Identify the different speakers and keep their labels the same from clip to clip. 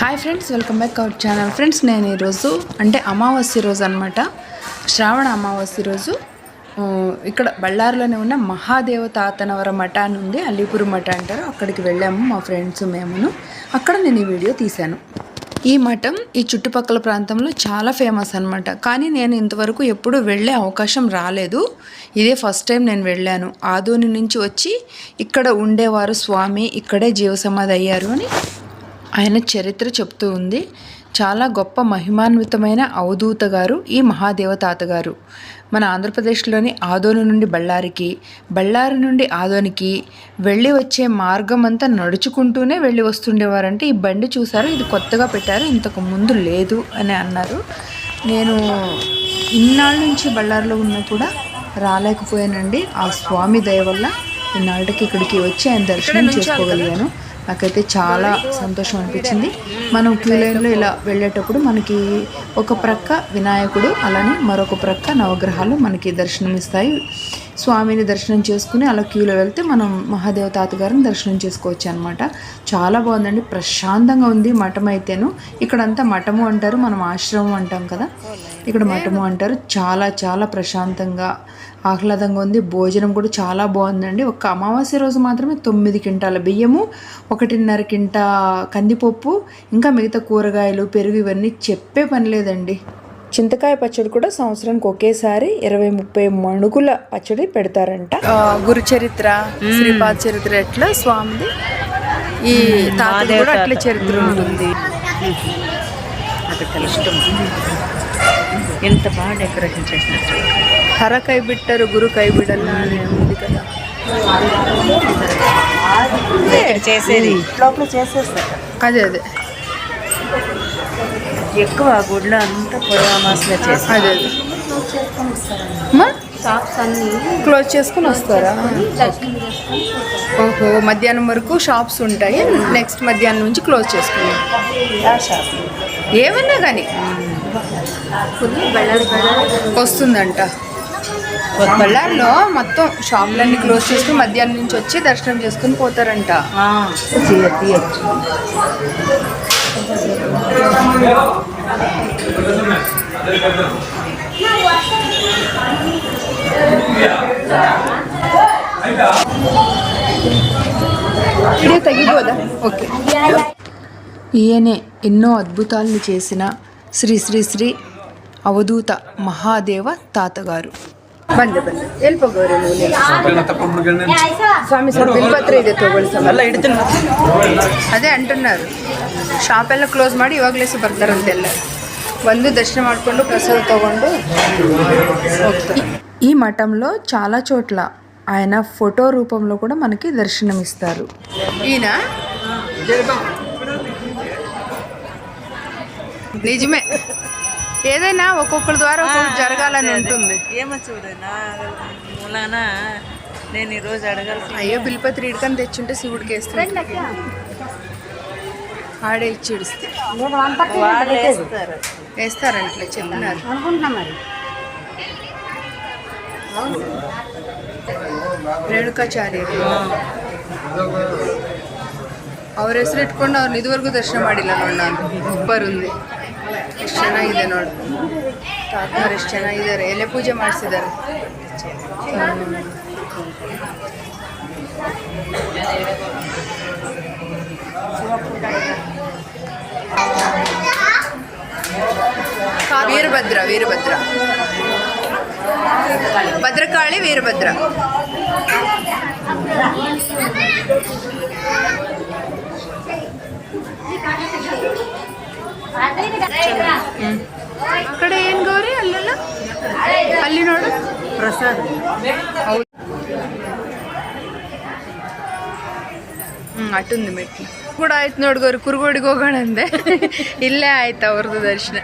Speaker 1: Hi friends welcome back our channel friends నేను ఈరోజు అంటే అమావాస్య రోజు అనమాట శ్రావణ అమావాస్య రోజు. ఇక్కడ బళ్ళారిలోనే ఉన్న మహాదేవ తాతనవర మఠ అని ఉంది అల్లీపురం మఠ అంటారు. అక్కడికి వెళ్ళాము మా ఫ్రెండ్స్ మేమును. అక్కడ నేను ఈ వీడియో తీశాను. ఈ మఠం ఈ చుట్టుపక్కల ప్రాంతంలో చాలా ఫేమస్ అనమాట కానీ నేను ఇంతవరకు ఎప్పుడూ వెళ్ళే అవకాశం రాలేదు. ఇదే ఫస్ట్ టైం నేను వెళ్ళాను. ఆదోని నుంచి వచ్చి ఇక్కడ ఉండేవారు స్వామి ఇక్కడే జీవసమాధి అయ్యారు అని ఆయన చరిత్ర చెప్తూ ఉంది. చాలా గొప్ప మహిమాన్వితమైన అవధూత గారు ఈ మహాదేవ తాతగారు మన ఆంధ్రప్రదేశ్లోని ఆదోని నుండి బళ్ళారికి బళ్ళారి నుండి ఆదోనికి వెళ్ళి వచ్చే మార్గం అంతా నడుచుకుంటూనే వెళ్ళి వస్తుండేవారంటే ఈ బండి చూసారు ఇది కొత్తగా పెట్టారు ఇంతకు ముందు లేదు అని అన్నారు. నేను ఇన్నాళ్ళ నుంచి బళ్ళారిలో ఉన్నా కూడా రాలేకపోయానండి. ఆ స్వామి దయ వల్ల ఇన్నాళ్ళకి ఇక్కడికి వచ్చి ఆయన దర్శనం చేసుకోగలిగాను. నాకైతే చాలా సంతోషం అనిపించింది. మనం క్యూ లైన్లో ఇలా వెళ్ళేటప్పుడు మనకి ఒక ప్రక్క వినాయకుడు అలానే మరొక ప్రక్క నవగ్రహాలు మనకి దర్శనం ఇస్తాయి. స్వామిని దర్శనం చేసుకుని అలా క్యూలో వెళ్తే మనం మహాదేవ తాతగారిని దర్శనం చేసుకోవచ్చు అనమాట చాలా బాగుందండి. ప్రశాంతంగా ఉంది మఠం అయితేను. ఇక్కడంతా మఠము అంటారు మనం ఆశ్రమం అంటాం కదా. ఇక్కడ మఠము అంటారు. చాలా చాలా ప్రశాంతంగా ఆహ్లాదంగా ఉంది. భోజనం కూడా చాలా బాగుందండి. ఒక అమావాస్య రోజు మాత్రమే తొమ్మిది క్వింటాల బియ్యము ఒకటిన్నర కింట కందిపప్పు ఇంకా మిగతా కూరగాయలు పెరుగు ఇవన్నీ చెప్పే పని లేదండి. చింతకాయ పచ్చడి కూడా సంవత్సరానికి ఒకేసారి ఇరవై ముప్పై మణుగుల పచ్చడి పెడతారంట. గురు చరిత్ర శ్రీపాద చరిత్ర ఎట్లా? స్వామిది. ఈ తాత కూడా అట్లా చరిత్ర ఉంటుంది.
Speaker 2: ఇష్టం ఎంత బాగా డెకరేషన్ చేసినట్టు
Speaker 1: హర కైబిట్టరు గురు కైబిడల్లా అని ఉంది కదా.
Speaker 2: చేసేది. లోపల చేసేస్తారు
Speaker 1: అదే అదే.
Speaker 2: ఎక్కువ గుడిలో అంతా పొడవామాసగా చేస్తారు
Speaker 1: అదే అదే? క్లోజ్ చేసుకుని వస్తారా? ఓహో మధ్యాహ్నం వరకు షాప్స్ ఉంటాయి. నెక్స్ట్ మధ్యాహ్నం నుంచి క్లోజ్ చేసుకుని ఏమన్నా కానీ. వస్తుందంట. బళ్ళారిలో మొత్తం షాపులన్నీ క్లోజ్ చేసుకుని మధ్యాహ్నం నుంచి వచ్చి దర్శనం చేసుకుని పోతారంట. తగ్గిపోదా? ఓకే. ఈయనే ఎన్నో అద్భుతాలను చేసిన శ్రీ శ్రీ శ్రీ అవధూత మహాదేవ తాతగారు. ಬಂದೆ ಬಂದೆ ಎಲ್ಲಿ ಹೋಗೋರು స్వామి సార్ ಬಿಲ್ಪತ್ರ ಇದೆ ತಗೊಳ್ಳಿ ಸರ್ ಎಲ್ಲ ಹಿಡಿತೀನಿ ಅದೇ ಅಂటున్నారు ಶಾಪ್ ಎಲ್ಲ ಕ್ಲೋಸ್ ಮಾಡಿ ಇವಾಗಲೇ ಬರ್ತಾರಂತೆ ಎಲ್ಲ ಬಂದು ದರ್ಶನ ಮಾಡಿಕೊಂಡು ಪ್ರಸಾದ ತಗೊಂಡು ఈ మఠంలో చాలా చోట్ల ఆయన ఫోటో రూపంలో కూడా మనకి దర్శనమిస్తారు ఈయన నిజమే ఏదైనా ఒక్కొక్కరి ద్వారా ఒక్కొక్కటి జరగాలని ఉంటుంది
Speaker 2: ఏమో చూడు నా మూలాన నేను ఈరోజు అడగాల్సి
Speaker 1: అయ్యో బిల్పత్రి ఇడకని తెచ్చుంటే శివుడికి వేస్తాడు ఆడే ఇచ్చి ఇడిస్తే
Speaker 2: వాళ్ళు వేస్తారు
Speaker 1: వేస్తారంట్లే చెప్పినారు ರೇಣುಕಾಚಾರ್ಯರು ಅವ್ರ ಹೆಸರು ಇಟ್ಕೊಂಡು ಅವ್ರನ್ನ ಇದುವರೆಗೂ ದರ್ಶನ ಮಾಡಿಲ್ಲ ನೋಡಿ ನಾನು ಸೂಪರ್ ఉంది ಎಷ್ಟು ಚೆನ್ನಾಗಿದೆ ನೋಡಿ. ತಾತನವ್ರು ಎಷ್ಟು ಚೆನ್ನಾಗಿದ್ದಾರೆ. ಎಲೆ ಪೂಜೆ ಮಾಡಿಸಿದ್ದಾರೆ. ವೀರಭದ್ರ ವೀರಭದ್ರ. ಭದ್ರಕಾಳಿ ವೀರಭದ್ರ. ಆ ಕಡೆ ಏನ್ ಗೌರಿ? ಅಲ್ಲೆಲ್ಲ? ಅಲ್ಲಿ ನೋಡು.
Speaker 2: ಪ್ರಸಾದ.
Speaker 1: ಹೌದು. ಹ್ಮ್ ಅಟ್ಟುಂದು ಮೆಟ್ಲು ಕೂಡ ಆಯ್ತು ನೋಡು ಗೌರಿ ಕುರುಗೋಡಿಗೆ ಹೋಗೋಣ ಅಂದೆ ಇಲ್ಲೇ ಆಯ್ತು ಅವ್ರದ್ದು ದರ್ಶನ.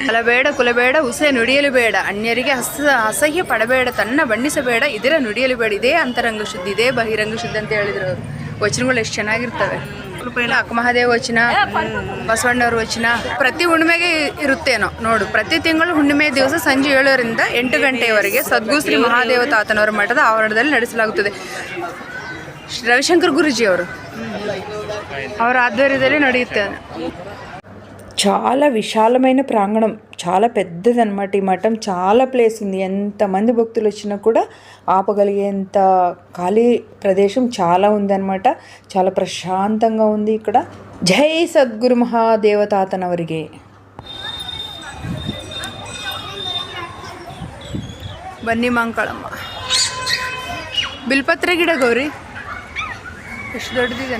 Speaker 1: ಕುಲಬೇಡ ಕುಲಬೇಡ ಹುಸೆ ನುಡಿಯಲು ಬೇಡ. ಅನ್ಯರಿಗೆ ಹಸ ಅಸಹ್ಯ ಪಡಬೇಡ ತನ್ನ ಬಣ್ಣಿಸಬೇಡ ಇದರ ನುಡಿಯಲು ಬೇಡ. ಇದೇ ಅಂತರಂಗ ಶುದ್ಧಿ ಇದೇ ಬಹಿರಂಗ ಶುದ್ಧಿ ಅಂತ ಹೇಳಿದ್ರು ಅವರು. ವಚನಗಳು ಎಷ್ಟು ಚೆನ್ನಾಗಿರ್ತವೆ. ಅಕ್ಕ ಮಹಾದೇವ ವಚನ, ಬಸವಣ್ಣವ್ರ ವಚನ, ಪ್ರತಿ ಹುಣ್ಣಿಮೆಗೆ ಇರುತ್ತೇನೋ ನೋಡು ಪ್ರತಿ ತಿಂಗಳು ಹುಣ್ಣಿಮೆ ದಿವಸ ಸಂಜೆ ಏಳರಿಂದ ಎಂಟು ಗಂಟೆಯವರೆಗೆ ಸದ್ಗುರು ಶ್ರೀ ಮಹಾದೇವ ತಾತನವರ ಮಠದ ಆವರಣದಲ್ಲಿ ನಡೆಸಲಾಗುತ್ತದೆ ರವಿಶಂಕರ್ ಗುರುಜಿ ಅವರು ಅವರ ಆಧ್ವರ್ಯದಲ್ಲಿ ನಡೆಯುತ್ತೆ. చాలా విశాలమైన ప్రాంగణం చాలా పెద్దది అనమాట ఈ మఠం. చాలా ప్లేస్ ఉంది. ఎంతమంది భక్తులు వచ్చినా కూడా ఆపగలిగేంత ఖాళీ ప్రదేశం చాలా ఉందన్నమాట. చాలా ప్రశాంతంగా ఉంది ఇక్కడ. జై సద్గురు మహాదేవతాతనవరిగే. ಬನ್ನಿ ಮಂಕಳಮ್ಮ బిల్పత్రగిడ గౌరీ. ಗೌರಿ ಎಷ್ಟು ದೊಡ್ಡದಿದೆ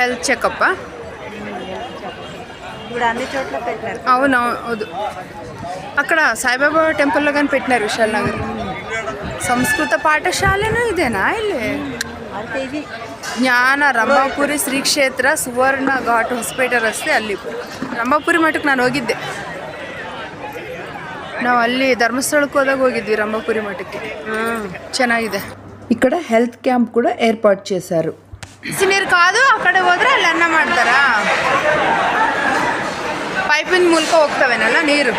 Speaker 1: ಹೆಲ್ತ್ ಚೆಕಪ್ಪ ಅವನು ಅಕ್ಕಡ ಸಾಯಿಬಾಬಾ ಟೆಂಪಲ್ ಪೆಟ್ಟನಾರು ವಿಶಾಲ್ ನಗರ್. ಸಂಸ್ಕೃತ ಪಾಠಶಾಲೆನೂ ಇದೆನಾ ಇಲ್ಲಿ? ಜ್ಞಾನ ರಂಬಾಪುರಿ ಶ್ರೀ ಕ್ಷೇತ್ರ ಸುವರ್ಣ ಘಾಟ್ ಹೊಸಪೇಟೆ ರಸ್ತೆ ಅಲ್ಲಿ. ರಂಬಾಪುರಿ ಮಠಕ್ಕೆ ನಾನು ಹೋಗಿದ್ದೆ. ನಾವು ಅಲ್ಲಿ ಧರ್ಮಸ್ಥಳಕ್ಕೆ ಹೋದಾಗ ಹೋಗಿದ್ವಿ ರಂಭಾಪುರಿ ಮಠಕ್ಕೆ. ಚೆನ್ನಾಗಿದೆ. ಈ ಕಡೆ ಹೆಲ್ತ್ ಕ್ಯಾಂಪ್ ಕೂಡ ಏರ್ಪಾಟ್ ಚೇಸಾರು ಸೊ ನೀರು ಕಾದು ಆ ಕಡೆ ಹೋದ್ರೆ ಅಲ್ಲಿ ಅನ್ನ ಮಾಡ್ತಾರಾ ಪೈಪಿನ ಮೂಲಕ ಹೋಗ್ತವೇನಲ್ಲ ನೀರು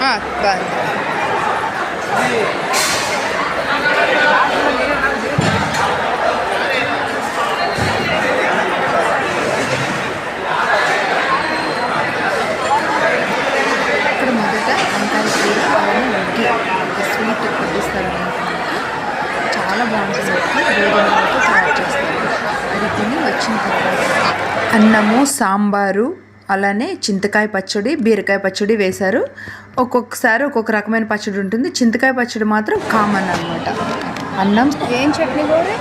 Speaker 1: ಹಾಂ బాగుంటుంది గోధుమలతో తయారు చేస్తారు అది తిని వచ్చిన తర్వాత అన్నము సాంబారు అలానే చింతకాయ పచ్చడి బీరకాయ పచ్చడి వేశారు ఒక్కొక్కసారి ఒక్కొక్క రకమైన పచ్చడి ఉంటుంది చింతకాయ పచ్చడి మాత్రం కామన్ అనమాట అన్నం ఏం చట్నీ కూడా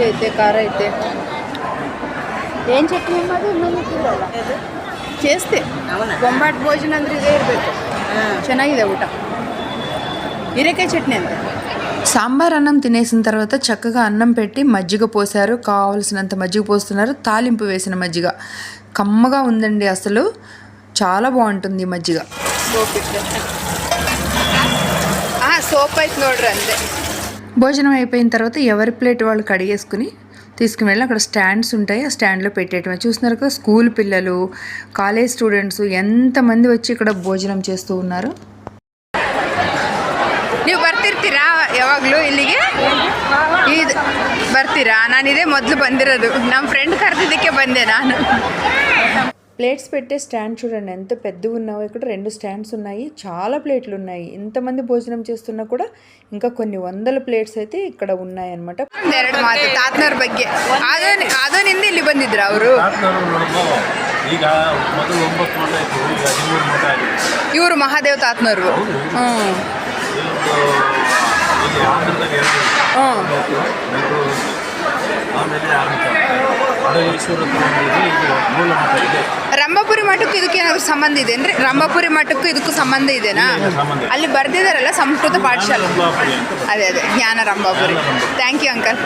Speaker 1: అయితే కార అయితే ಏನ್ ಚಟ್ನಿ ಮಾಡೋದು చేస్తే ಬೊಂಬಾಟ್ ಭೋಜನ ಅಂದ್ರೆ ಇದೇ ಇರಬೇಕು ಚೆನ್ನಾಗಿದೆ ಊಟ ಹೀರೆಕಾಯಿ చట్నీ అంతే సాంబార్ అన్నం తినేసిన తర్వాత చక్కగా అన్నం పెట్టి మజ్జిగ పోసారు కావలసినంత మజ్జిగ పోస్తున్నారు. తాలింపు వేసిన మజ్జిగ. కమ్మగా ఉందండి అసలు. చాలా బాగుంటుంది మజ్జిగ. సోప్ అయితే నోడ్ర అంతే. భోజనం అయిపోయిన తర్వాత ఎవరి ప్లేట్ వాళ్ళు కడిగేసుకుని తీసుకుని వెళ్ళి అక్కడ స్టాండ్స్ ఉంటాయి. ఆ స్టాండ్లో పెట్టేయటమే. చూస్తున్నారు కదా స్కూల్ పిల్లలు కాలేజ్ స్టూడెంట్స్ ఎంతమంది వచ్చి ఇక్కడ భోజనం చేస్తూ ఉన్నారు. ಯಾವಾಗಲೂ ಇಲ್ಲಿಗೆ ಇದು ಬರ್ತೀರಾ ನಾನು ಇದೇ ಮೊದಲು ಬಂದಿರೋದು ನಮ್ಮ ಫ್ರೆಂಡ್ ಕರೆದಿದ್ದಕ್ಕೆ ಬಂದೆ ನಾನು ప్లేట్స్ పెట్టే స్టాండ్ చూడండి ఎంత పెద్దగా ఉన్నావో ఇక్కడ రెండు స్టాండ్స్ ఉన్నాయి చాలా ప్లేట్లు ఉన్నాయి ఇంతమంది భోజనం చేస్తున్నా కూడా ఇంకా కొన్ని వందల ప్లేట్స్ అయితే ఇక్కడ ఉన్నాయి అనమాట ಎರಡು ಮಾತು ತಾತನವ್ರ ಬಗ್ಗೆ ಆದೋನ್ ಆದೋನಿಂದ ಇಲ್ಲಿ ಬಂದಿದ್ರ ಅವರು
Speaker 3: ತಾತನವರು ನೋಡೋದು ಈಗ ಮೊದಲು ಒಂಬತ್ತು ಮಠ ಇತ್ತು ಈಗ ಹದಿಮೂರು ಮಠ ಆಗಿದೆ
Speaker 1: ಇವರು ಮಹಾದೇವ್ ತಾತನವ್ರು ಹ್ಞೂ ರಂಭಾಪುರಿ ಮಠಕ್ಕೂ ಇದಕ್ಕೆ ಸಂಬಂಧ ಸಂಬಂಧ ಅಂದ್ರೆ ರಂಭಾಪುರಿ ಮಠಕ್ಕೂ ಇದಕ್ಕೂ ಸಂಬಂಧ ಇದೆನಾ ಅಲ್ಲಿ ಬರ್ದಿದಾರಲ್ಲ ಸಂಸ್ಕೃತ ಪಾಠಶಾಲೆ. ಅದೇ ಅದೇ ಜ್ಞಾನ ರಂಭಾಪುರಿ. ಥ್ಯಾಂಕ್ ಯು ಅಂಕಲ್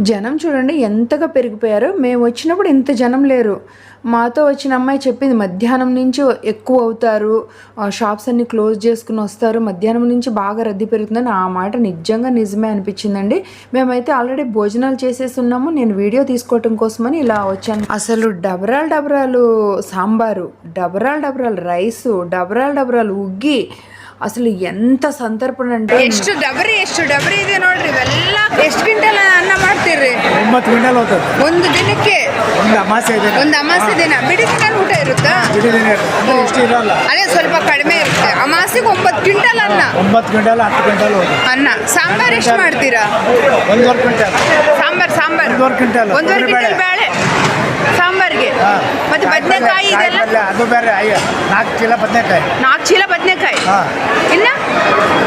Speaker 1: జనం చూడండి ఎంతగా పెరిగిపోయారు. మేము వచ్చినప్పుడు ఇంత జనం లేరు. మాతో వచ్చిన అమ్మాయి చెప్పింది మధ్యాహ్నం నుంచి ఎక్కువ అవుతారు. ఆ, షాప్స్ అన్ని క్లోజ్ చేసుకుని వస్తారు. మధ్యాహ్నం నుంచి బాగా రద్దీ పెరుగుతుందని. ఆ మాట నిజంగా నిజమే అనిపించిందండి. మేమైతే ఆల్రెడీ భోజనాలు చేసేసి ఉన్నాము. నేను వీడియో తీసుకోవటం కోసమని ఇలా వచ్చాను. అసలు డబరాలు డబరాలు సాంబారు డబరాలు డబరాలు రైసు డబరాలు డబరాలు ఉగ్గి అసలు ఎంత సంతర్పణ అంటే ಎಷ್ಟು ಡಬರಿ ಎಷ್ಟು ಡಬರಿ ಇದೆ ನೋಡ್ರಿ ಇವೆಲ್ಲ ಎಷ್ಟು ಕ್ವಿಂಟಲ್ ಅನ್ನ ಮಾಡ್ತೀರಿ
Speaker 4: ಒಂಬತ್ತು ಕ್ವಿಂಟಲ್ ಹೋಗ್ತದೆ
Speaker 1: ಒಂದು ದಿನಕ್ಕೆ
Speaker 4: ಒಂದು ಅಮಾಸೆ ಇದೆ
Speaker 1: ಒಂದು ಅಮಾಸೆ ದಿನ ಬಿಡಿ ದಿನ ಊಟ ಇರುತ್ತಾ
Speaker 4: ಇಡೀ ದಿನ ಇರುತ್ತೆ. ಅಂದ್ರೆ ಇಷ್ಟು ಇರಲ್ಲ
Speaker 1: ಅದೇ ಸ್ವಲ್ಪ ಕಡಿಮೆ ಇರುತ್ತೆ ಅಮಾಸೆಗೆ ಒಂಬತ್ತು ಕ್ವಿಂಟಲ್ ಅನ್ನ
Speaker 4: ಒಂಬತ್ತು ಕ್ವಿಂಟಲ್ ಹತ್ತು ಕ್ವಿಂಟಲ್ ಹೋಗುತ್ತೆ
Speaker 1: ಅನ್ನ ಸಾಂಬಾರ್ ಎಷ್ಟು ಮಾಡ್ತೀರಾ
Speaker 4: ಒಂದೂವರೆ ಕ್ವಿಂಟಲ್
Speaker 1: ಸಾಂಬಾರ್ ಸಾಂಬಾರ್
Speaker 4: ಒಂದೂವರೆ ಕ್ವಿಂಟಲ್
Speaker 1: ಒಂದೂವರೆ ಕ್ವಿಂಟಲ್ ಬೇಳೆ ಸಾಂಬಾರ್ಗೆ. ಮತ್ತೆ ಬದನೆಕಾಯಿ ಇದೆಲ್ಲ?
Speaker 4: ಪಲ್ಯ, ಅದು ಬೇರೆ ಅಯ್ಯ ನಾಲ್ಕು ಚೀಲ ಬದನೆಕಾಯಿ.
Speaker 1: ನಾಲ್ಕು ಚೀಲ ಬದನೆಕಾಯಿ?
Speaker 4: ಹಾಂ.
Speaker 1: ಇಲ್ಲ?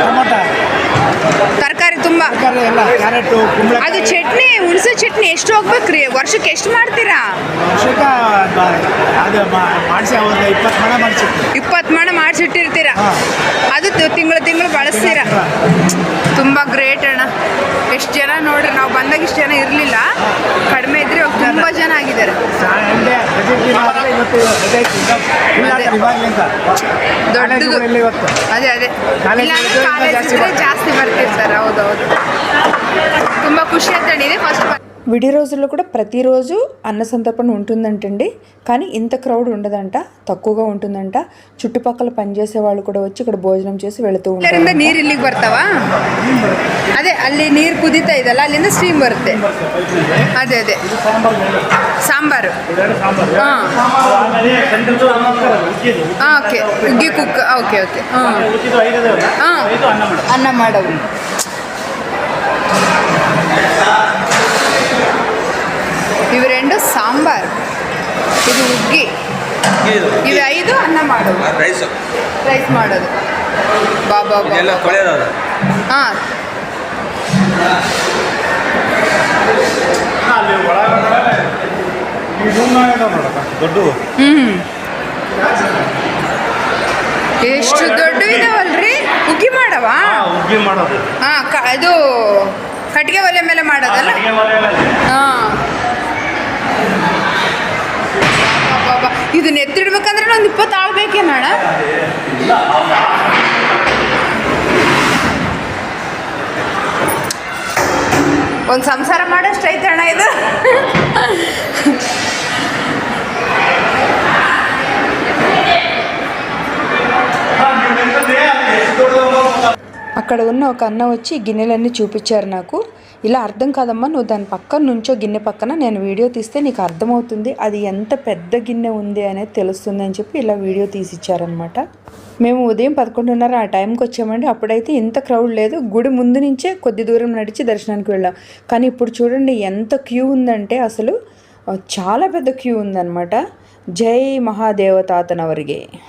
Speaker 4: ಟೊಮೊಟೊ.
Speaker 1: ತರಕಾರಿ ತುಂಬ.
Speaker 4: ತರಕಾರಿ ಎಲ್ಲ ಕ್ಯಾರೆಟು ಕುಂಬಳ
Speaker 5: ಅದು ಚಟ್ನಿ ಹುಣಸೆ ಚಟ್ನಿ ಎಷ್ಟು ಹೋಗ್ಬೇಕ್ರಿ ವರ್ಷಕ್ಕೆ ಎಷ್ಟು ಮಾಡ್ತೀರಾ?
Speaker 4: ವರ್ಷಕ್ಕೆ ಅದು ಮಾಡಿಸಿ ಒಂದು ಇಪ್ಪತ್ತು ಮಣ ಮಾಡಿಸಿತ್ತು
Speaker 5: ಇಪ್ಪತ್ತು ಮಣ ಮಾಡಿಸಿಟ್ಟಿರ್ತೀರಾ. ಅದು ತಿಂಗಳು ತಿಂಗಳು ಬಳಸ್ತೀರಾ? ತುಂಬ ಗ್ರೇಟ್ ಅಣ್ಣ. ಎಷ್ಟು ಜನ ನೋಡ್ರಿ ನಾವು ಬಂದಾಗ ಇಷ್ಟು ಜನ ಇರಲಿಲ್ಲ. ಕಡಿಮೆ ಅದೇ ಅದೇ.
Speaker 4: ಜಾಸ್ತಿ
Speaker 5: ಬರ್ತಿರ್ತಾರೆ. ಹೌದೌದು. ತುಂಬಾ ಖುಷಿ ಅಂತ ಫಸ್ಟ್ విడి రోజుల్లో కూడా ప్రతిరోజు అన్న సంతర్పణ ఉంటుందంటండి కానీ ఇంత క్రౌడ్ ఉండదంట తక్కువగా ఉంటుందంట చుట్టుపక్కల పనిచేసే వాళ్ళు కూడా వచ్చి ఇక్కడ భోజనం చేసి వెళుతూ ఉంటారు ನೀರು ಇಲ್ಲಿಗೆ ಬರ್ತಾವಾ ಅದೇ ಅಲ್ಲಿ ನೀರು ಕುದೀತಾ ಇದಲ್ಲ ಅಲ್ಲಿಂದ ಸ್ಟೀಮ್ ಬರುತ್ತೆ ಅದೇ ಅದೇ ಸಾಂಬಾರು ಹಾಂ
Speaker 3: ಆಮೇಲೆ ಸೆಂಟ್ರದ್ದು ಅನ್ನ ಮಾಡೋದು, ಉಜ್ಜಿದು.
Speaker 5: ಓಕೆ ಉಗ್ಗಿ ಕುಕ್ ಓಕೆ ಓಕೆ ಹಾಂ
Speaker 3: ಉಜ್ಜಿದು ಐದದೇ ಅಲ್ಲ?
Speaker 5: ಹಾಂ
Speaker 3: ಐದು ಅನ್ನ ಮಾಡೋದು
Speaker 5: ಇವು రెండు ಸಾಂಬಾರ್. ಇದು ಉಗ್ಗಿ.
Speaker 6: ಇದು
Speaker 5: ಇವು ಐದು ಅನ್ನ ಮಾಡೋದು.
Speaker 6: ರೈಸ್
Speaker 5: ರೈಸ್ ಮಾಡೋದು. ಬಾಬಾ ಹಾಂ. ಹ್ಞೂ ಎಷ್ಟು ದೊಡ್ಡ ಇದಾವಲ್ರಿ? ಉಗ್ಗಿ ಮಾಡವಾ?
Speaker 3: ಉಗ್ಗಿ ಮಾಡೋದು.
Speaker 5: ಹಾಂ ಕ ಇದು ಕಟ್ಟಿಗೆ ಒಲೆ ಮೇಲೆ ಮಾಡೋದಲ್ಲ? ಹಾಂ. ಇದನ್ನ ಎತ್ತಿಡ್ಬೇಕಂದ್ರೆ ಒಂದು ಇಪ್ಪತ್ತು ಆಳು ಬೇಕೇನಣ್ಣ ಒಂದು ಸಂಸಾರ ಮಾಡೋಷ್ಟು ಐತೆ ಅಣ್ಣ ಇದು అక్కడ ఉన్న ఒక అన్న వచ్చి ఈ గిన్నెలన్నీ చూపించారు నాకు ఇలా అర్థం కాదమ్మా నువ్వు దాని పక్కన నుంచో గిన్నె పక్కన నేను వీడియో తీస్తే నీకు అర్థమవుతుంది అది ఎంత పెద్ద గిన్నె ఉంది అనేది తెలుస్తుంది అని చెప్పి ఇలా వీడియో తీసిచ్చారనమాట మేము ఉదయం పదకొండున్నర ఆ టైంకి వచ్చామండి అప్పుడైతే ఇంత క్రౌడ్ లేదు గుడి ముందు నుంచే కొద్ది దూరం నడిచి దర్శనానికి వెళ్ళాం. కానీ ఇప్పుడు చూడండి ఎంత క్యూ ఉందంటే అసలు చాలా పెద్ద క్యూ ఉందన్నమాట. జై మహాదేవతాతనవರಿಗೆ